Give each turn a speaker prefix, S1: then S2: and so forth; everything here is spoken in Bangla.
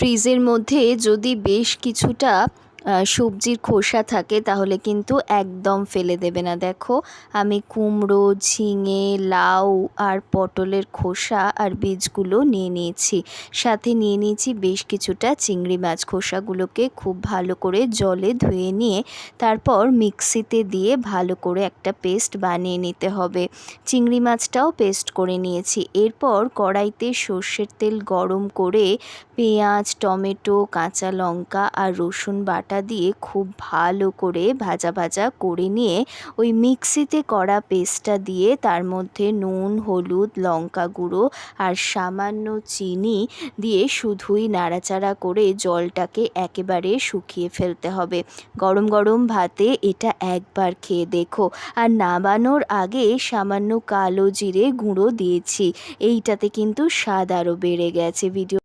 S1: ফ্রিজের মধ্যে যদি বেশ কিছুটা সবজির খোসা থাকে, তাহলে কিন্তু একদম ফেলে দেবে না। দেখো, আমি কুমড়ো, ঝিঙে, লাউ আর পটলের খোসা আর বীজগুলো নিয়ে নিয়েছি। সাথে নিয়ে নিয়েছি বেশ কিছুটা চিংড়ি মাছ। খোসাগুলোকে খুব ভালো করে জলে ধুয়ে নিয়ে তারপর মিক্সিতে দিয়ে ভালো করে একটা পেস্ট বানিয়ে নিতে হবে। চিংড়ি মাছটাও পেস্ট করে নিয়েছি। এরপর কড়াইতে সর্ষের তেল গরম করে পেঁয়াজ, টমেটো, কাঁচা লঙ্কা আর রসুন বাটা দিয়ে খুব ভালো করে ভাজা ভাজা করে নিয়ে ওই মিক্সিতে করা পেস্টটা দিয়ে তার মধ্যে নুন, হলুদ, লঙ্কা গুঁড়ো আর সামান্য চিনি দিয়ে শুধুই নাড়াচাড়া করে জলটাকে একেবারে শুকিয়ে ফেলতে হবে। গরম গরম ভাতে এটা একবার খেয়ে দেখো। আর নামানোর আগে সামান্য কালো জিরে গুঁড়ো দিয়েছি। এইটাতে কিন্তু স্বাদ আরও বেড়ে গেছে। ভিডিও